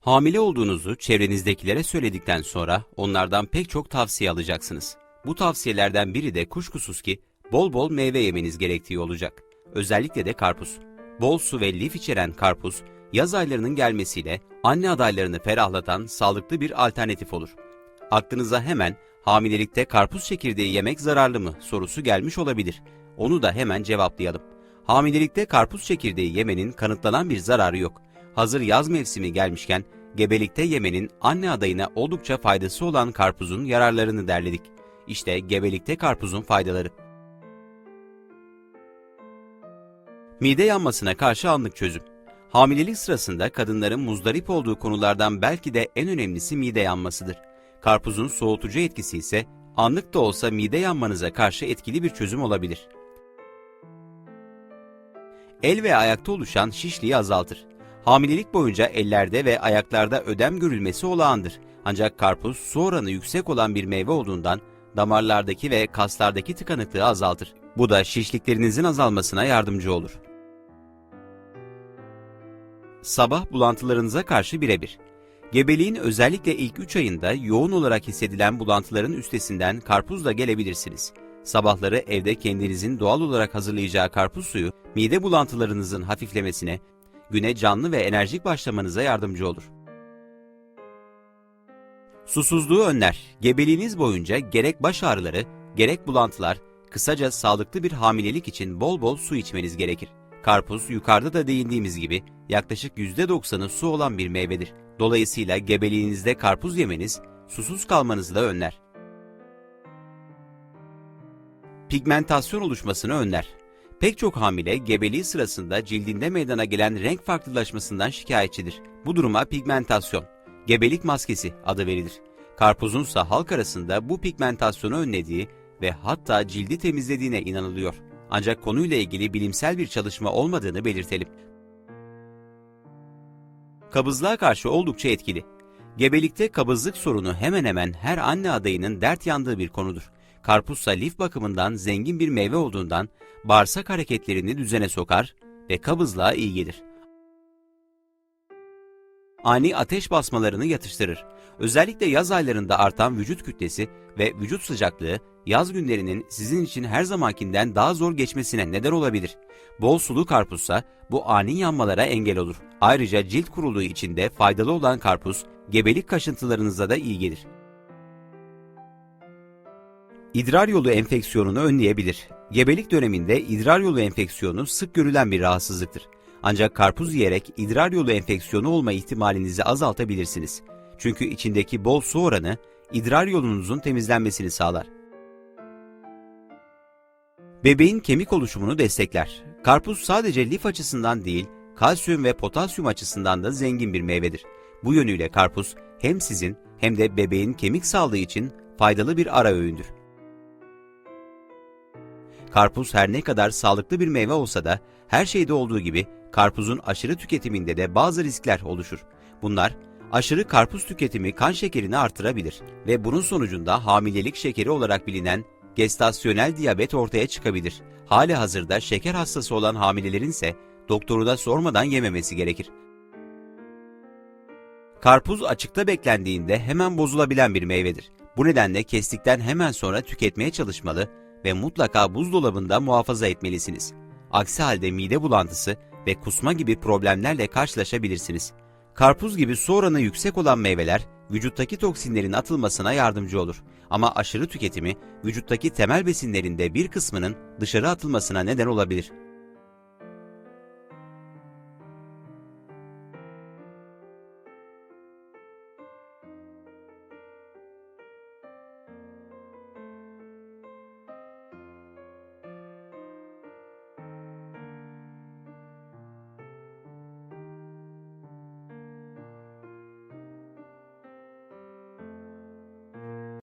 Hamile olduğunuzu çevrenizdekilere söyledikten sonra onlardan pek çok tavsiye alacaksınız. Bu tavsiyelerden biri de kuşkusuz ki bol bol meyve yemeniz gerektiği olacak. Özellikle de karpuz. Bol su ve lif içeren karpuz, yaz aylarının gelmesiyle anne adaylarını ferahlatan sağlıklı bir alternatif olur. Aklınıza hemen hamilelikte karpuz çekirdeği yemek zararlı mı sorusu gelmiş olabilir. Onu da hemen cevaplayalım. Hamilelikte karpuz çekirdeği yemenin kanıtlanan bir zararı yok. Hazır yaz mevsimi gelmişken gebelikte yemenin anne adayına oldukça faydası olan karpuzun yararlarını derledik. İşte gebelikte karpuzun faydaları. Mide yanmasına karşı anlık çözüm. Hamilelik sırasında kadınların muzdarip olduğu konulardan belki de en önemlisi mide yanmasıdır. Karpuzun soğutucu etkisi ise anlık da olsa mide yanmanıza karşı etkili bir çözüm olabilir. El ve ayakta oluşan şişliği azaltır. Hamilelik boyunca ellerde ve ayaklarda ödem görülmesi olağandır. Ancak karpuz su oranı yüksek olan bir meyve olduğundan damarlardaki ve kaslardaki tıkanıklığı azaltır. Bu da şişliklerinizin azalmasına yardımcı olur. Sabah bulantılarınıza karşı birebir. Gebeliğin özellikle ilk 3 ayında yoğun olarak hissedilen bulantıların üstesinden karpuzla gelebilirsiniz. Sabahları evde kendinizin doğal olarak hazırlayacağı karpuz suyu, mide bulantılarınızın hafiflemesine, güne canlı ve enerjik başlamanıza yardımcı olur. Susuzluğu önler. Gebeliğiniz boyunca gerek baş ağrıları, gerek bulantılar, kısaca sağlıklı bir hamilelik için bol bol su içmeniz gerekir. Karpuz yukarıda da değindiğimiz gibi yaklaşık %90'ı su olan bir meyvedir. Dolayısıyla gebeliğinizde karpuz yemeniz susuz kalmanızı da önler. Pigmentasyon oluşmasını önler. Pek çok hamile gebeliği sırasında cildinde meydana gelen renk farklılaşmasından şikayetçidir. Bu duruma pigmentasyon, gebelik maskesi adı verilir. Karpuzunsa halk arasında bu pigmentasyonu önlediği ve hatta cildi temizlediğine inanılıyor. Ancak konuyla ilgili bilimsel bir çalışma olmadığını belirtelim. Kabızlığa karşı oldukça etkili. Gebelikte kabızlık sorunu hemen hemen her anne adayının dert yandığı bir konudur. Karpuzsa lif bakımından zengin bir meyve olduğundan bağırsak hareketlerini düzene sokar ve kabızlığa iyi gelir. Ani ateş basmalarını yatıştırır. Özellikle yaz aylarında artan vücut kütlesi ve vücut sıcaklığı yaz günlerinin sizin için her zamankinden daha zor geçmesine neden olabilir. Bol sulu karpuzsa bu ani yanmalara engel olur. Ayrıca cilt kuruluğu için de faydalı olan karpuz gebelik kaşıntılarınıza da iyi gelir. İdrar yolu enfeksiyonunu önleyebilir. Gebelik döneminde idrar yolu enfeksiyonu sık görülen bir rahatsızlıktır. Ancak karpuz yiyerek idrar yolu enfeksiyonu olma ihtimalinizi azaltabilirsiniz. Çünkü içindeki bol su oranı idrar yolunuzun temizlenmesini sağlar. Bebeğin kemik oluşumunu destekler. Karpuz sadece lif açısından değil, kalsiyum ve potasyum açısından da zengin bir meyvedir. Bu yönüyle karpuz hem sizin hem de bebeğin kemik sağlığı için faydalı bir ara öğündür. Karpuz her ne kadar sağlıklı bir meyve olsa da her şeyde olduğu gibi karpuzun aşırı tüketiminde de bazı riskler oluşur. Bunlar aşırı karpuz tüketimi kan şekerini artırabilir ve bunun sonucunda hamilelik şekeri olarak bilinen gestasyonel diyabet ortaya çıkabilir. Hali hazırda şeker hastası olan hamilelerin ise doktoruna sormadan yememesi gerekir. Karpuz açıkta beklendiğinde hemen bozulabilen bir meyvedir. Bu nedenle kestikten hemen sonra tüketmeye çalışmalı ve mutlaka buzdolabında muhafaza etmelisiniz. Aksi halde mide bulantısı ve kusma gibi problemlerle karşılaşabilirsiniz. Karpuz gibi su oranı yüksek olan meyveler vücuttaki toksinlerin atılmasına yardımcı olur. Ama aşırı tüketimi vücuttaki temel besinlerin de bir kısmının dışarı atılmasına neden olabilir.